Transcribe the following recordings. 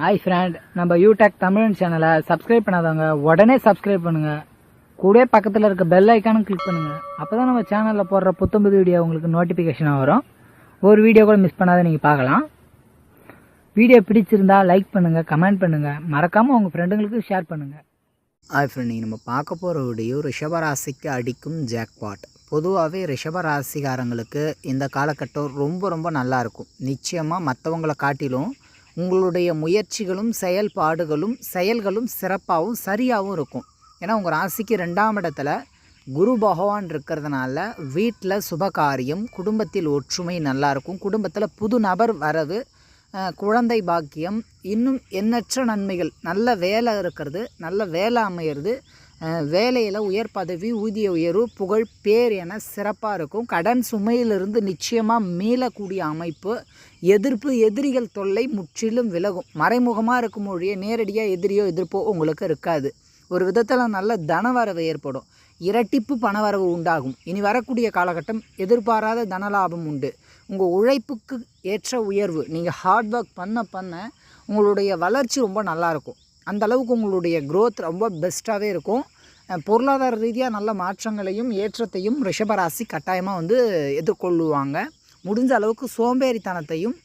Hi friend நம்ம யூடெக் தமிழ் சேனலை subscribe பண்ணாதவங்க உடனே சப்ஸ்கிரைப் பண்ணுங்க. கூட பக்கத்தில் இருக்க பெல் ஐக்கானும் கிளிக் பண்ணுங்க. அப்பதான் நம்ம சேனலில் போடுற புத்தம்புது வீடியோ உங்களுக்கு நோட்டிஃபிகேஷனாக வரும். ஒரு வீடியோ கூட மிஸ் பண்ணாத நீங்கள் பார்க்கலாம். வீடியோ பிடிச்சிருந்தா லைக் பண்ணுங்க கமெண்ட் பண்ணுங்க. மறக்காம உங்க ஃப்ரெண்டுங்களுக்கு ஷேர் பண்ணுங்க. ஹாய் ஃப்ரெண்ட் நீங்கள் நம்ம பார்க்க போகிற வீடியோ ரிஷபராசிக்கு அடிக்கும் ஜாக்பாட் பொதுவாகவே ரிஷபராசிக்காரங்களுக்கு இந்த காலகட்டம் ரொம்ப ரொம்ப நல்லா இருக்கும். நிச்சயமாக மற்றவங்களை காட்டிலும் உங்களுடைய முயற்சிகளும் செயல்பாடுகளும் செயல்களும் சிறப்பாகவும் சரியாகவும் இருக்கும். ஏன்னா உங்கள் ராசிக்கு ரெண்டாம் இடத்துல குரு பகவான் இருக்கிறதுனால வீட்டில் சுபகாரியம் குடும்பத்தில் ஒற்றுமை நல்லாயிருக்கும் குடும்பத்தில் புது நபர் வரவு குழந்தை பாக்கியம் இன்னும் எண்ணற்ற நன்மைகள் நல்ல வேலை இருக்கிறது நல்ல வேலை அமையிறது வேலையில் உயர் பதவி ஊதிய உயர்வு புகழ் பேர் என சிறப்பாக இருக்கும். கடன் சுமையிலிருந்து நிச்சயமாக மீளக்கூடிய அமைப்பு. எதிர்ப்பு எதிரிகள் தொல்லை முற்றிலும் விலகும். மறைமுகமாக இருக்கும் மொழியே நேரடியாக எதிரியோ எதிர்ப்போ உங்களுக்கு இருக்காது. ஒரு விதத்தில் நல்ல தனவரவு ஏற்படும். இரட்டிப்பு பணவரவு உண்டாகும். இனி வரக்கூடிய காலகட்டம் எதிர்பாராத தனலாபம் உண்டு. உங்கள் உழைப்புக்கு ஏற்ற உயர்வு. நீங்கள் ஹார்ட் ஒர்க் பண்ண பண்ண உங்களுடைய வளர்ச்சி ரொம்ப நல்லாயிருக்கும் அந்த அளவுக்கு உங்களுடைய க்ரோத் ரொம்ப பெஸ்ட்டாகவே இருக்கும். பொருளாதார ரீதியாக நல்ல மாற்றங்களையும் ஏற்றத்தையும் ரிஷபராசி கட்டாயமாக வந்து எதிர்கொள்ளுவாங்க. முடிஞ்ச அளவுக்கு சோம்பேறித்தனத்தையும்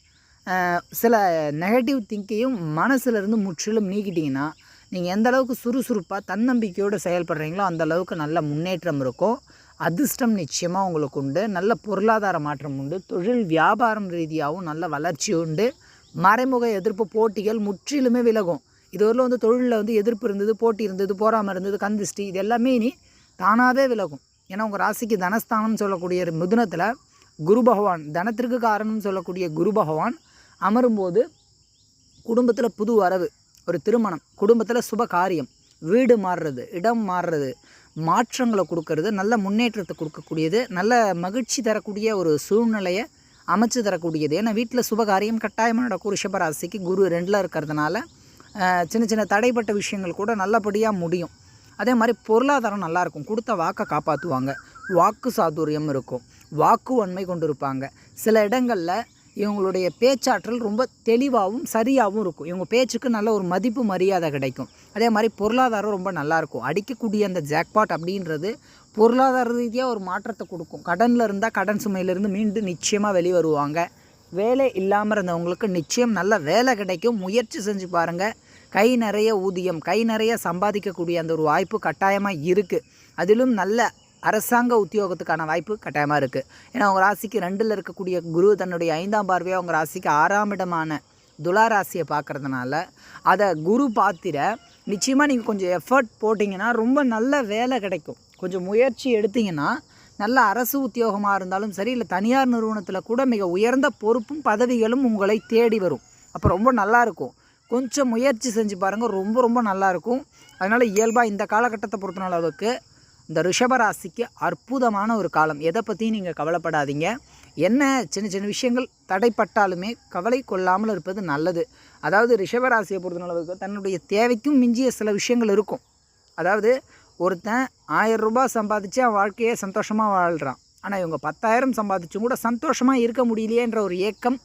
சில நெகட்டிவ் திங்கையும் மனசுலேருந்து முற்றிலும் நீக்கிட்டிங்கன்னா நீங்கள் எந்த அளவுக்கு சுறுசுறுப்பாக தன்னம்பிக்கையோடு செயல்படுறீங்களோ அந்த அளவுக்கு நல்ல முன்னேற்றம் இருக்கும். அதிர்ஷ்டம் நிச்சயமாக உங்களுக்கு உண்டு. நல்ல பொருளாதார மாற்றம் உண்டு. தொழில் வியாபாரம் ரீதியாகவும் நல்ல வளர்ச்சி உண்டு. மறைமுக எதிர்ப்பு போட்டிகள் முற்றிலுமே விலகும். இதுவரில் வந்து தொழிலில் வந்து எதிர்ப்பு இருந்தது போட்டி இருந்தது போராமல் இருந்தது கந்திஷ்டி இது எல்லாமே இனி தானாகவே விலகும். ஏன்னா உங்கள் ராசிக்கு தனஸ்தானம் சொல்லக்கூடிய மிதுனத்தில் குரு பகவான் தனத்திற்கு காரணம் சொல்லக்கூடிய குரு பகவான் அமரும்போது குடும்பத்தில் புது வரவு ஒரு திருமணம் குடும்பத்தில் சுப காரியம் வீடு மாறுறது இடம் மாறுறது மாற்றங்களை கொடுக்கறது நல்ல முன்னேற்றத்தை கொடுக்கக்கூடியது நல்ல மகிழ்ச்சி தரக்கூடிய ஒரு சூழ்நிலையை அமைச்சு தரக்கூடியது. ஏன்னா வீட்டில் சுப காரியம் கட்டாயமாக நடக்கும். ரிஷபராசிக்கு குரு ரெண்டில் இருக்கிறதுனால சின்ன சின்ன தடைப்பட்ட விஷயங்கள் கூட நல்லபடியாக முடியும். அதே மாதிரி பொருளாதாரம் நல்லாயிருக்கும் கொடுத்த வாக்கை காப்பாற்றுவாங்க வாக்கு சாதுரியம் இருக்கும். வாக்கு வன்மை கொண்டு இருப்பாங்க சில இடங்களில் இவங்களுடைய பேச்சாற்றல் ரொம்ப தெளிவாகவும் சரியாகவும் இருக்கும். இவங்க பேச்சுக்கு நல்ல ஒரு மதிப்பு மரியாதை கிடைக்கும். அதே மாதிரி பொருளாதாரம் ரொம்ப நல்லாயிருக்கும் அடிக்கக்கூடிய அந்த ஜாக்பாட் அப்படின்றது பொருளாதார ரீதியாக ஒரு மாற்றத்தை கொடுக்கும். கடனில் இருந்தால் கடன் சுமையிலேருந்து மீண்டு நிச்சயமாக வெளியே வருவாங்க வேலை இல்லாமல் இருந்தவங்களுக்கு நிச்சயம் நல்ல வேலை கிடைக்கும். முயற்சி செஞ்சு பாருங்கள் கை நிறைய ஊதியம் கை நிறைய சம்பாதிக்கக்கூடிய அந்த ஒரு வாய்ப்பு கட்டாயமாக இருக்குது அதிலும் நல்ல அரசாங்க உத்தியோகத்துக்கான வாய்ப்பு கட்டாயமாக இருக்குது ஏன்னா அவங்க ராசிக்கு ரெண்டில் இருக்கக்கூடிய குரு தன்னுடைய ஐந்தாம் பார்வையாக அவங்க ராசிக்கு ஆறாம் இடமான துலா ராசியை பார்க்குறதுனால அதை குரு பாத்திர நிச்சயமாக நீங்கள் கொஞ்சம் எஃபர்ட் போட்டிங்கன்னா ரொம்ப நல்ல வேலை கிடைக்கும். கொஞ்சம் முயற்சி எடுத்திங்கன்னா நல்ல அரசு உத்தியோகமாக இருந்தாலும் சரி இல்லை தனியார் நிறுவனத்தில் கூட மிக உயர்ந்த பொறுப்பும் பதவிகளும் உங்களை தேடி வரும். அப்போ ரொம்ப நல்லா இருக்கும். கொஞ்சம் முயற்சி செஞ்சு பாருங்கள் ரொம்ப ரொம்ப நல்லா இருக்கும் அதனால் இயல்பாக இந்த காலகட்டத்தை பொறுத்த அளவுக்கு இந்த ரிஷபராசிக்கு அற்புதமான ஒரு காலம். எதை பற்றியும் நீங்கள் கவலைப்படாதீங்க. என்ன சின்ன சின்ன விஷயங்கள் தடைப்பட்டாலுமே கவலை கொள்ளாமல் இருப்பது நல்லது. அதாவது ரிஷபராசியை பொறுத்தளவுக்கு தன்னுடைய தேவைக்கும் மிஞ்சிய சில விஷயங்கள் இருக்கும். அதாவது ஒருத்தன் ஆயிரம் ரூபாய் சம்பாதிச்சு அவன் வாழ்க்கையே சந்தோஷமாக வாழ்கிறான் ஆனால் இவங்க பத்தாயிரம் சம்பாதிச்சும் கூட சந்தோஷமாக இருக்க முடியலையேன்ற ஒரு ஏக்கம்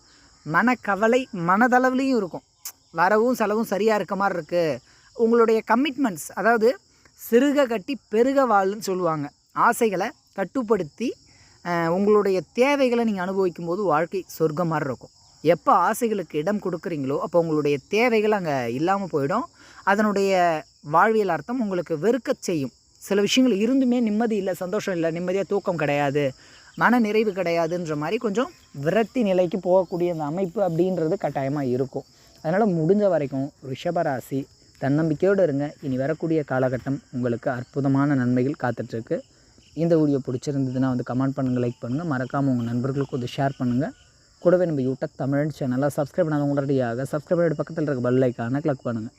மனக்கவலை மனதளவுலேயும் இருக்கும். வரவும் செலவும் சரியாக இருக்க மாதிரி இருக்குது உங்களுடைய கமிட்மெண்ட்ஸ் அதாவது சிறுக கட்டி பெருக வாழ்ன்னு சொல்லுவாங்க. ஆசைகளை கட்டுப்படுத்தி உங்களுடைய தேவைகளை நீங்கள் அனுபவிக்கும் போது வாழ்க்கை சொர்க்கம் மாதிரி இருக்கும். எப்போ ஆசைகளுக்கு இடம் கொடுக்குறீங்களோ அப்போ உங்களுடைய தேவைகள் அங்கே இல்லாமல் போயிடும். அதனுடைய வாழ்வியல் அர்த்தம் உங்களுக்கு வெறுக்க செய்யும். சில விஷயங்கள் இருந்துமே நிம்மதி இல்லை சந்தோஷம் இல்லை நிம்மதியாக தூக்கம் கிடையாது மன நிறைவு கிடையாதுன்ற மாதிரி கொஞ்சம் விரக்தி நிலைக்கு போகக்கூடிய அந்த அமைப்பு அப்படின்றது கட்டாயமாக இருக்கும். அதனால் முடிஞ்ச வரைக்கும் ரிஷபராசி தன்னம்பிக்கையோடு இருங்க. இனி வரக்கூடிய காலகட்டம் உங்களுக்கு அற்புதமான நன்மைகள் காத்துட்ருக்கு. இந்த வீடியோ பிடிச்சிருந்ததுன்னா வந்து கமெண்ட் பண்ணுங்கள் லைக் பண்ணுங்கள் மறக்காமல் உங்கள் நண்பர்களுக்கு வந்து ஷேர் பண்ணுங்கள் கூடவே நம்ம யூடியூப் தமிழ் சேனலை சப்ஸ்கிரைப் பண்ணாதவங்க சப்ஸ்கிரைப் பண்ணிட்டு பக்கத்தில் இருக்க பெல் ஐக்கானை கிளிக் பண்ணுங்கள்